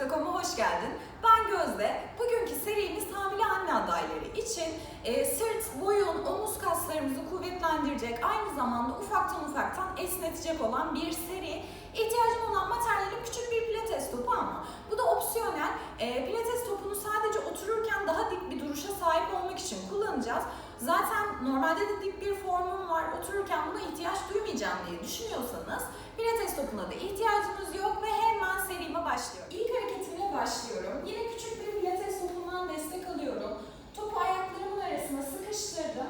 Fitness.com'a hoş geldin. Ben Gözde. Bugünkü serimiz hamile anne adayları için e, sırt, boyun, omuz kaslarımızı kuvvetlendirecek, aynı zamanda ufaktan ufaktan esnetecek olan bir seri. İhtiyacım olan materyalim küçük bir pilates topu ama bu da opsiyonel. E, pilates topunu sadece otururken daha dik bir duruşa sahip olmak için kullanacağız. Zaten normalde de dik bir formum var. Otururken buna ihtiyaç duymayacağım diye düşünüyorsanız pilates topuna da ihtiyacınız yok ve hemen serime başlıyorum. İlk hareketimle başlıyorum. Yine küçük bir pilates topundan destek alıyorum. Topu ayaklarımın arasına sıkıştırdım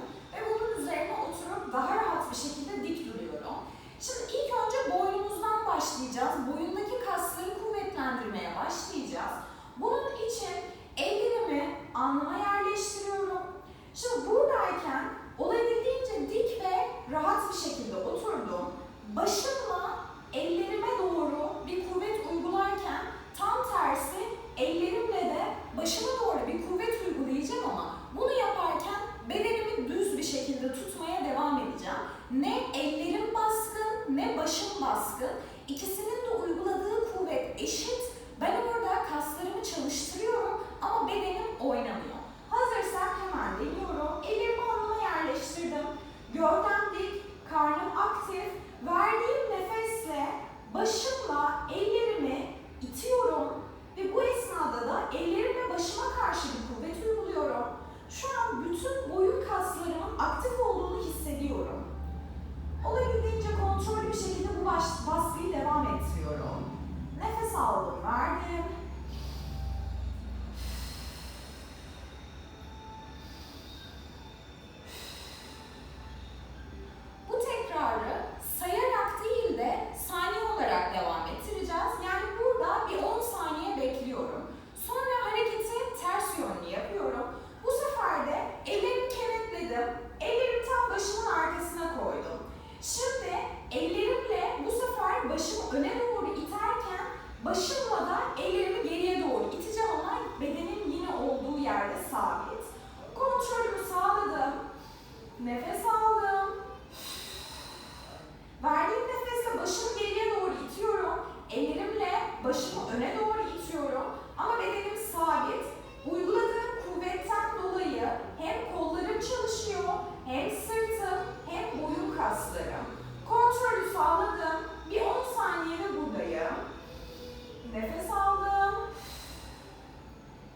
Nefes aldım.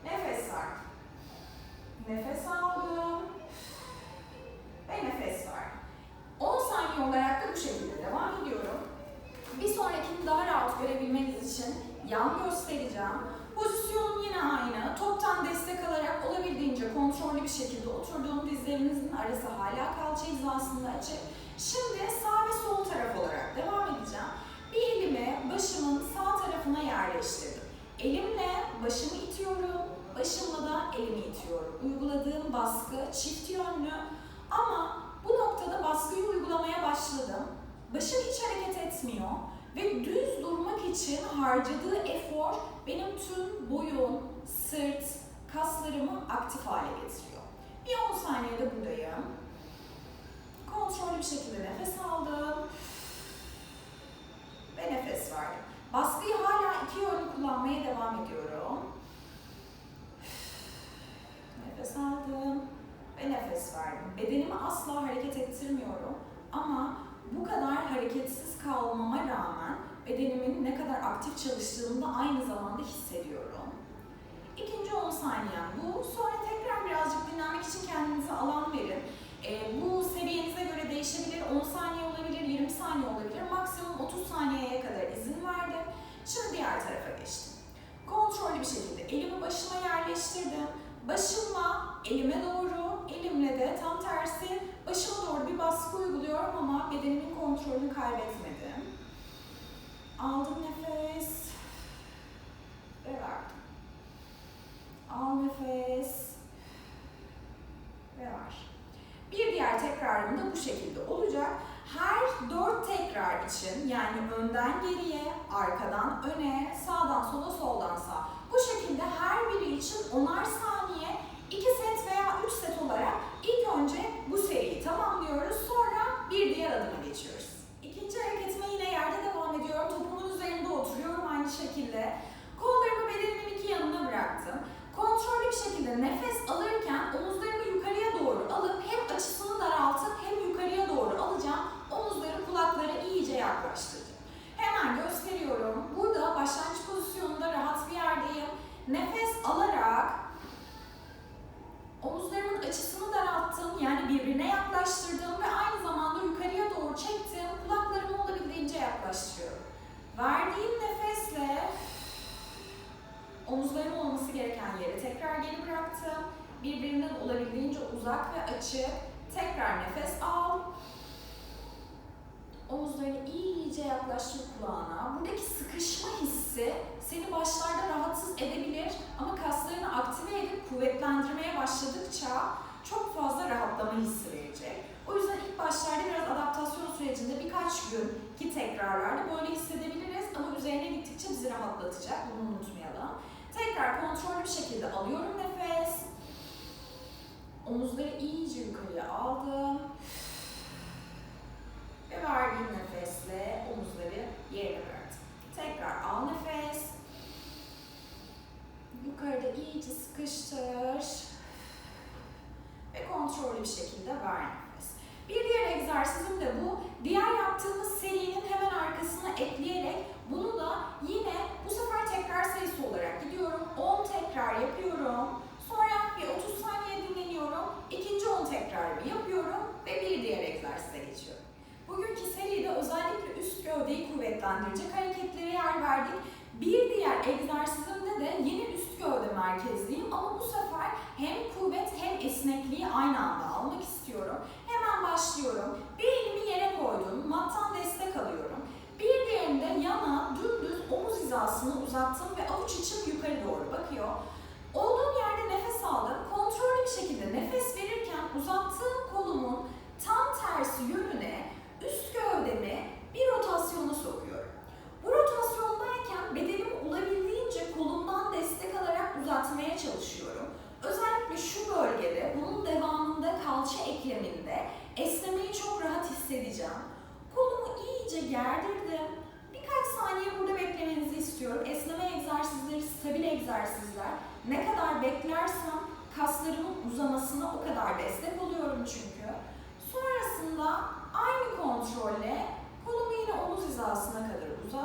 Nefes ver. Nefes aldım. Ve nefes ver. 10 saniye olarak da bu şekilde devam ediyorum. Bir sonrakini daha rahat görebilmeniz için yan göstereceğim. Pozisyonum yine aynı. Toptan destek alarak olabildiğince kontrollü bir şekilde oturduğum dizlerinizin arası hala kalça hizasında açık. Şimdi sağ ve sol taraf olarak devam edeceğim. Bir elimi başımın sağ tarafına yerleştirdim. Elimle başımı itiyorum, başımla da elimi itiyorum. Uyguladığım baskı çift yönlü ama bu noktada baskıyı uygulamaya başladım. Başım hiç hareket etmiyor ve düz durmak için harcadığı efor benim tüm boyun, sırt, kaslarımı aktif hale getiriyor. Bir 10 saniyede buradayım. Kontrollü bir şekilde nefes aldım ve nefes verdim. Baskıyı hala iki yönlü kullanmaya devam ediyorum. Nefes aldım ve nefes verdim. Bedenimi asla hareket ettirmiyorum ama bu kadar hareketsiz kalmama rağmen bedenimin ne kadar aktif çalıştığını da aynı zamanda hissediyorum. İkinci 10 saniyem bu. Sonra tekrar birazcık dinlenmek için kendinize alan verin. Ee, bu seviyenize göre değişebilir. 10 saniye olabilir, 20 saniye olabilir. Maksimum 30 saniyeye kadar izin verdim. Şimdi diğer tarafa geçtim. Kontrollü bir şekilde elimi başıma yerleştirdim. Başımla elime doğru, elimle de tam tersi başıma doğru bir baskı uyguluyorum ama bedenimin kontrolünü kaybetmedim. Aldım nefes ve verdim. Al nefes ve ver. Bir diğer tekrarım da bu şekilde olacak. Her dört tekrar için yani önden geriye, arkadan öne, birbirinden olabildiğince uzak ve açık. Tekrar nefes al. Omuzlarını iyice yaklaştır kulağına. Buradaki sıkışma hissi seni başlarda rahatsız edebilir ama kaslarını aktive edip kuvvetlendirmeye başladıkça çok fazla rahatlama hissi verecek. O yüzden ilk başlarda biraz adaptasyon sürecinde birkaç gün ki tekrarlarda böyle hissedebiliriz ama üzerine gittikçe bizi rahatlatacak. Bunu unutmayalım. Tekrar kontrollü bir şekilde alıyorum nefes. Omuzları iyice yukarıya aldım. Ve verdiğim nefesle başlıyorum.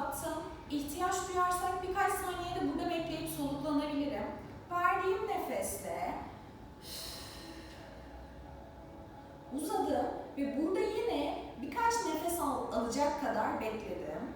uzattım. İhtiyaç duyarsak birkaç saniye de burada bekleyip soluklanabilirim. Verdiğim nefeste uzadım ve burada yine birkaç nefes al alacak kadar bekledim.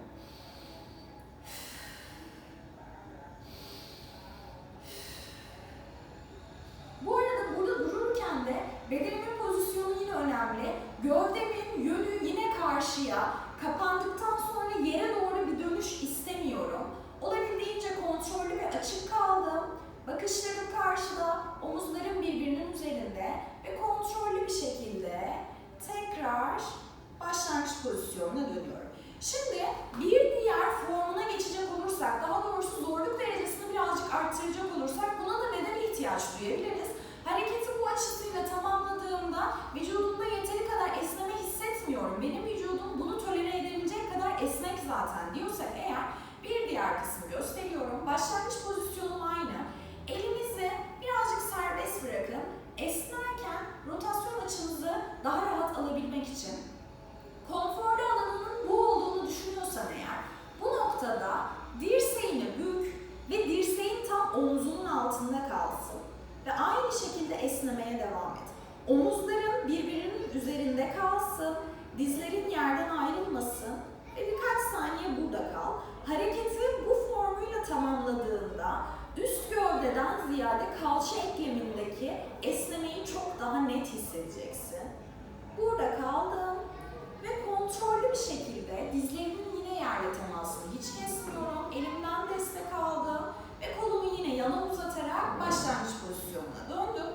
ziyade kalça eklemindeki esnemeyi çok daha net hissedeceksin. Burada kaldım ve kontrollü bir şekilde dizlerimin yine yerle temasını hiç kesmiyorum. Elimden destek aldım ve kolumu yine yana uzatarak başlangıç pozisyonuna döndüm.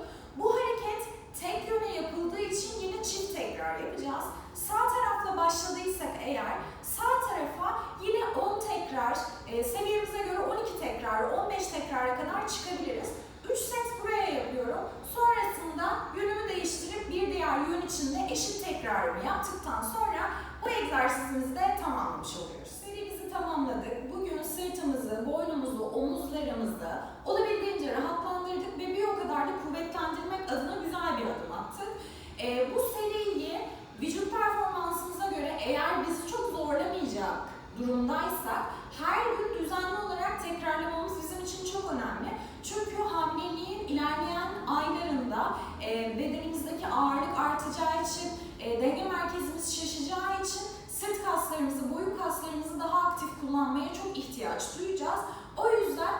sınırlarımızı olabildiğince rahatlandırdık ve bir o kadar da kuvvetlendirmek adına güzel bir adım attık. E, bu seriyi vücut performansımıza göre eğer bizi çok zorlamayacak durumdaysak her gün düzenli olarak tekrarlamamız bizim için çok önemli. Çünkü hamileliğin ilerleyen aylarında e, bedenimizdeki ağırlık artacağı için, e, denge merkezimiz şişeceği için sırt kaslarımızı, boyun kaslarımızı daha aktif kullanmaya çok ihtiyaç duyacağız. O yüzden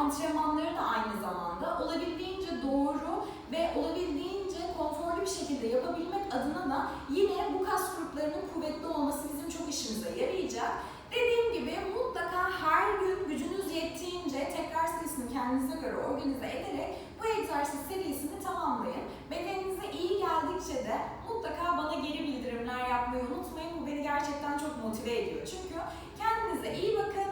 antrenmanları da aynı zamanda olabildiğince doğru ve olabildiğince konforlu bir şekilde yapabilmek adına da yine bu kas gruplarının kuvvetli olması bizim çok işimize yarayacak. Dediğim gibi mutlaka her gün gücünüz yettiğince tekrar sayısını kendinize göre organize ederek bu egzersiz serisini tamamlayın. Bedeninize iyi geldikçe de mutlaka bana geri bildirimler yapmayı unutmayın. Bu beni gerçekten çok motive ediyor. Çünkü kendinize iyi bakın.